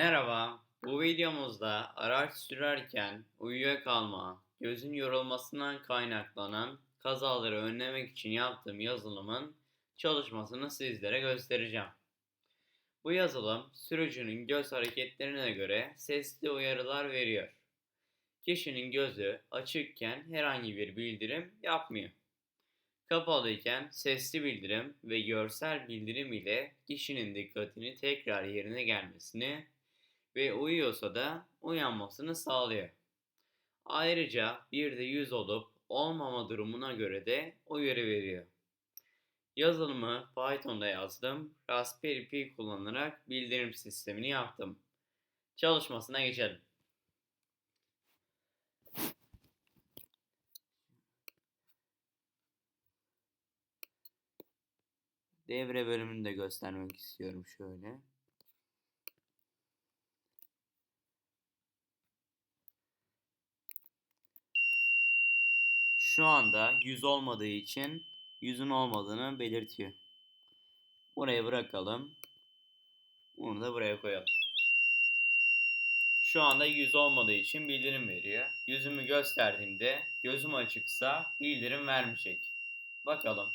Merhaba, bu videomuzda araç sürerken uyuyakalma, gözün yorulmasından kaynaklanan kazaları önlemek için yaptığım yazılımın çalışmasını sizlere göstereceğim. Bu yazılım sürücünün göz hareketlerine göre sesli uyarılar veriyor. Kişinin gözü açıkken herhangi bir bildirim yapmıyor. Kapalıyken sesli bildirim ve görsel bildirim ile kişinin dikkatini tekrar yerine gelmesini ve uyuyorsa da uyanmasını sağlıyor. Ayrıca bir de yüz olup olmama durumuna göre de uyarı veriyor. Yazılımı Python'da yazdım. Raspberry Pi kullanarak bildirim sistemini yaptım. Çalışmasına geçelim. Devre bölümünü de göstermek istiyorum şöyle. Şu anda 100 olmadığı için 100'ün olmadığını belirtiyor. Buraya bırakalım. Bunu da buraya koyalım. Şu anda 100 olmadığı için bildirim veriyor. Yüzümü gösterdiğimde gözüm açıksa bildirim vermeyecek. Bakalım.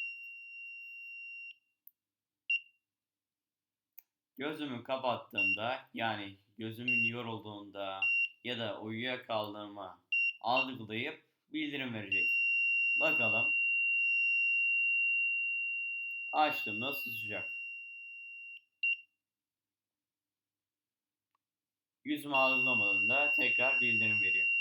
Gözümü kapattığımda yani gözümün yorulduğunda ya da uyuyakaldığımı algılayıp bildirim verecek. Bakalım. Açtım nasıl sıcak. Yüzümü algılamadığında tekrar bildirim veriyor.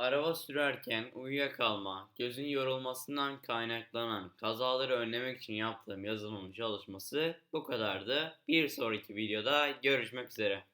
Araba sürerken uyuyakalma, gözün yorulmasından kaynaklanan kazaları önlemek için yaptığım yazılımın çalışması bu kadardı. Bir sonraki videoda görüşmek üzere.